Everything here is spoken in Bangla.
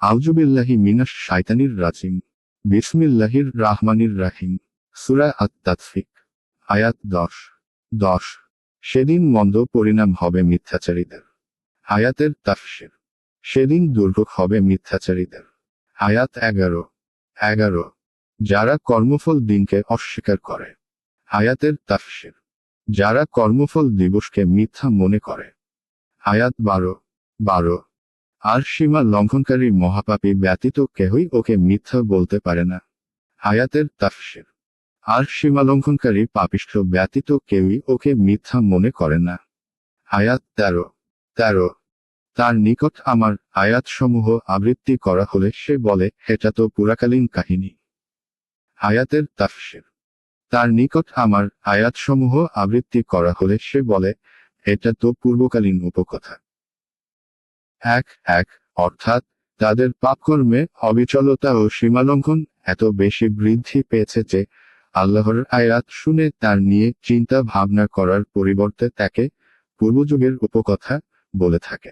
আউজুবিল্লাহি মিনাস শাইতানির রাজিম। বিসমিল্লাহির রাহমানির রাহিম। সুরা আত তাতফিক আয়াত দশ। দশ। সেদিন মন্দ পরিণাম হবে মিথ্যাচারীদের। আয়াতের তাফসির। সেদিন দুর্ভোগ হবে মিথ্যাচারীদের। আয়াত এগারো। এগারো। যারা কর্মফল দিনকে অস্বীকার করে। আয়াতের তাফসির। যারা কর্মফল দিবসকে মিথ্যা মনে করে। আয়াত বারো। বারো। আর সীমা লঙ্ঘনকারী মহাপাপী ব্যতীত কেহই ওকে মিথ্যা বলতে পারে না। আয়াতের তাফসির। আর সীমা লঙ্ঘনকারী পাপিষ্ঠ ব্যতীত কেউই ওকে মিথ্যা মনে করে না। আয়াত তেরো। তেরো। তার নিকট আমার আয়াতসমূহ আবৃত্তি করা হলে সে বলে, এটা তো পুরাকালীন কাহিনী। আয়াতের তাফসির। তার নিকট আমার আয়াতসমূহ আবৃত্তি করা হলে সে বলে, এটা তো পূর্বকালীন উপকথা। এক এক, অর্থাৎ তাদের পাপকর্মে অবিচলতা ও সীমালঙ্ঘন এত বেশি বৃদ্ধি পেয়েছে যে আল্লাহর আয়াত শুনে তার নিয়ে চিন্তা ভাবনা করার পরিবর্তে তাকে পূর্বযুগের উপকথা বলে থাকে।